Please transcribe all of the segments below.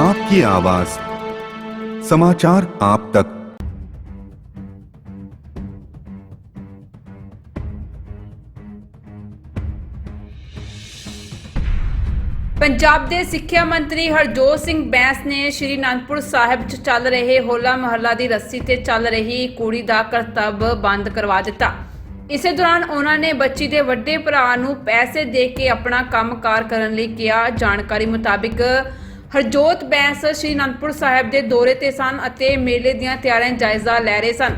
आपकी आवाज समाचार आप तक ਪੰਜਾਬ ਦੇ ਸਿੱਖਿਆ ਮੰਤਰੀ ਹਰਜੋਤ ਸਿੰਘ ਬੈਂਸ ਨੇ ਸ਼੍ਰੀ ਅਨੰਦਪੁਰ ਸਾਹਿਬ 'ਚ ਚੱਲ ਰਹੇ ਹੋਲਾ ਮਹੱਲਾ ਦੀ ਰੱਸੀ ਤੇ ਚੱਲ ਰਹੀ ਕੁੜੀ ਦਾ ਕਰਤੱਵ ਬੰਦ ਕਰਵਾ ਦਿੱਤਾ ਇਸੇ ਦੌਰਾਨ ਉਹਨਾਂ ਨੇ ਬੱਚੀ ਦੇ ਵੱਡੇ ਭਰਾ ਨੂੰ ਪੈਸੇ ਦੇ ਕੇ ਆਪਣਾ ਕੰਮਕਾਰ ਕਰਨ ਲਈ ਕਿਹਾ ਜਾਣਕਾਰੀ ਮੁਤਾਬਿਕ ਹਰਜੋਤ ਬੈਂਸ ਸ਼੍ਰੀ ਅਨੰਦਪੁਰ ਸਾਹਿਬ ਦੇ ਦੌਰੇ ਤੇ ਸਨ ਅਤੇ ਮੇਲੇ ਦੀਆਂ ਤਿਆਰੀਆਂ ਜਾਇਜ਼ਾ ਲੈ ਰਹੇ ਸਨ।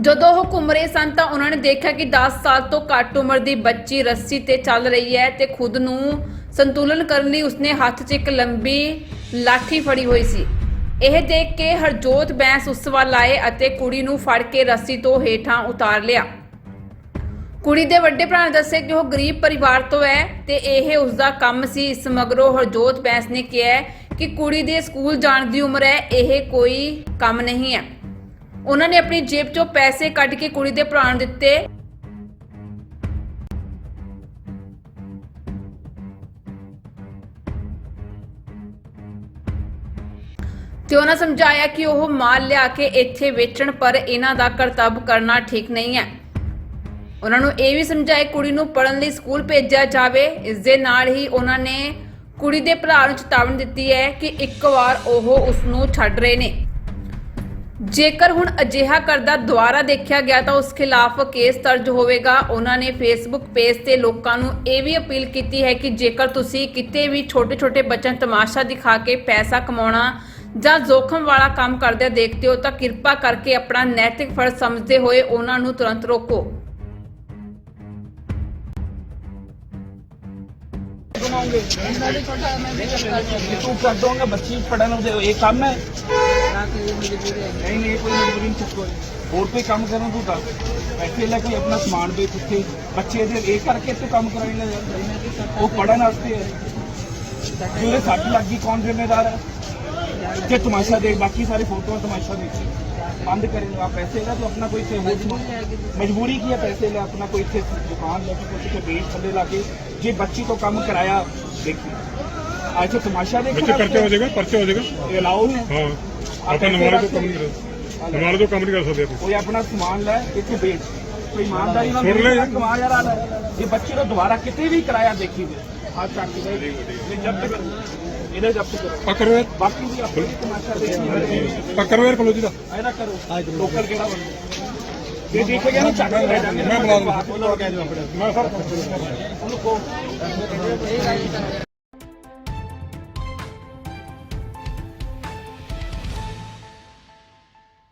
ਜਦੋਂ ਉਹ ਘੁੰਮ ਰਹੇ ਸਨ ਤਾਂ ਉਹਨਾਂ ਨੇ ਦੇਖਿਆ ਕਿ 10 ਸਾਲ ਤੋਂ ਘੱਟ ਉਮਰ ਦੀ ਬੱਚੀ ਰੱਸੀ ਤੇ ਚੱਲ ਰਹੀ ਹੈ ਤੇ ਖੁਦ ਨੂੰ ਸੰਤੁਲਨ ਕਰਨ ਲਈ ਉਸਨੇ ਹੱਥ 'ਚ ਇੱਕ ਲੰਬੀ ਲਾਠੀ ਫੜੀ ਹੋਈ ਸੀ। ਇਹ ਦੇਖ ਕੇ ਹਰਜੋਤ ਬੈਂਸ ਉਸ ਵੱਲ ਆਏ ਅਤੇ ਕੁੜੀ ਨੂੰ ਫੜ ਕੇ ਰੱਸੀ ਤੋਂ ਹੇਠਾਂ ਉਤਾਰ ਲਿਆ। ਕੁੜੀ ਦੇ ਵੱਡੇ ਭਰਾ ਨੇ ਦੱਸਿਆ ਕਿ ਉਹ ਗਰੀਬ ਪਰਿਵਾਰ ਤੋਂ ਹੈ ਤੇ ਇਹ ਉਸ ਦਾ ਕੰਮ ਸੀ। ਇਸ ਮਗਰੋਂ ਹਰਜੋਤ ਬੈਂਸ ਨੇ ਕਿਹਾ ਕਿ ਕੁੜੀ ਦੇ ਸਕੂਲ ਜਾਣ ਦੀ ਉਮਰ ਹੈ, ਇਹ ਕੋਈ ਕੰਮ ਨਹੀਂ ਹੈ। ਉਹਨਾਂ ਨੇ ਆਪਣੀ ਜੇਬ ਚੋਂ ਪੈਸੇ ਕੱਢ ਕੇ ਕੁੜੀ ਦੇ ਭਰਾ ਨੂੰ ਦਿੱਤੇ। ਤੇ ਉਹਨਾਂ ਸਮਝਾਇਆ ਕਿ ਉਹ ਮਾਲ ਲਿਆ ਕੇ ਇੱਥੇ ਵੇਚਣ, ਪਰ ਇਹਨਾਂ ਦਾ ਕਰਤੱਵ ਕਰਨਾ ਠੀਕ ਨਹੀਂ ਹੈ। ਉਹਨਾਂ ਨੂੰ ਇਹ ਵੀ ਸਮਝਾਇਆ, ਕੁੜੀ ਨੂੰ ਪੜਨ ਲਈ ਸਕੂਲ ਭੇਜਿਆ ਜਾਵੇ। ਇਸ ਦੇ ਨਾਲ ਹੀ ਉਹਨਾਂ ਨੇ ਕੁੜੀ ਦੇ ਭਰਾ ਨੂੰ ਚੇਤਾਵਨੀ ਦਿੱਤੀ ਹੈ ਕਿ ਇੱਕ ਵਾਰ ਉਹ ਉਸ ਨੂੰ ਛੱਡ ਰਹੇ ਨੇ। ਜੇਕਰ ਹੁਣ ਅਜਿਹਾ ਕਰਦਾ ਦੁਬਾਰਾ ਦੇਖਿਆ ਗਿਆ ਤਾਂ ਉਸ ਖਿਲਾਫ ਕੇਸ ਦਰਜ ਹੋਵੇਗਾ। ਉਹਨਾਂ ਨੇ ਫੇਸਬੁੱਕ ਪੇਜ ਤੇ ਲੋਕਾਂ ਨੂੰ ਇਹ ਵੀ ਅਪੀਲ ਕੀਤੀ ਹੈ ਕਿ ਜੇਕਰ ਤੁਸੀਂ ਕਿਤੇ ਵੀ ਛੋਟੇ-ਛੋਟੇ ਬੱਚਿਆਂ ਨੂੰ ਤਮਾਸ਼ਾ ਦਿਖਾ ਕੇ ਪੈਸਾ ਕਮਾਉਣਾ ਜਾਂ ਜੋਖਮ ਵਾਲਾ ਕੰਮ ਕਰਦੇ ਦੇਖਦੇ ਹੋ ਤਾਂ ਕਿਰਪਾ ਕਰਕੇ ਆਪਣਾ ਨੈਤਿਕ ਫਰਜ਼ ਸਮਝਦੇ ਹੋਏ ਉਹਨਾਂ ਨੂੰ ਤੁਰੰਤ ਰੋਕੋ। ਬਣਾਉਂਗੇ। ਇਹਨਾਂ ਦੇ ਛੋਟਾ ਮੈਂ ਵੀ ਕਰਦਾ ਤੂੰ ਕਰ ਦੋਗਾ ਬੱਚੀ ਪੜਨ ਉਹ ਇਹ ਕੰਮ ਹੈ। ਨਹੀਂ ਨਹੀਂ ਕੋਈ ਮਜਬੂਰੀ ਨਹੀਂ ਕੋਈ ਹੋਰ ਕੋਈ ਕੰਮ ਕਰਨ ਤੂੰ। ਦੱਸ ਬੈਠੇ ਲੈ ਕੋਈ ਆਪਣਾ ਸਮਾਨ ਵੇਚ ਉੱਥੇ ਬੱਚੇ ਦੇ ਇਹ ਕਰਕੇ ਤੂੰ ਕੰਮ ਕਰਾਈ ਲੈ ਉਹ ਪੜਨ ਵਾਸਤੇ ਹੈ। ਜਿਹੜੇ ਸੱਟ ਲੱਗੀ ਕੌਣ ਜ਼ਿੰਮੇਦਾਰ ਹੈ? जे तमाशा देख बाकी सारी फोटो तमाशा देख बंद करेगा आप पैसे ले तो अपना कोई से मजबूरी की है पैसे ले अपना कोई से दुकान लेके कुछ से बेच थले लाके जे बच्ची को काम कराया देखिए आज से तमाशा देख ਬੱਚੇ ਪਰਚਾ ਹੋ ਜਾਏਗਾ ਪਰਚਾ ਹੋ ਜਾਏਗਾ ये अलाउ है ਹਾਂ ਆਪਾਂ ਨਮਾਰੇ ਤੋਂ ਕੰਮ ਨਹੀਂ ਕਰ ਨਮਾਰੇ ਤੋਂ ਕੰਮ ਨਹੀਂ ਕਰ ਸਕਦੇ ਆਪਾਂ कोई अपना सामान ले इतने बेच कोई ईमानदारी ना छोड़ ले यार। कमा जा रहा है ये बच्चे को दोबारा कितने भी कराया देखिए हाथ काट के गए ये जब्त करो इन्हें जब्त करो पकड़ो बाकी भी आप तमाशा देखिए पकड़ो यार खोलो जी दा ऐसा करो लोकल केड़ा बंदो ये देखे गया ना चाट मैं बुला दूं मैं सर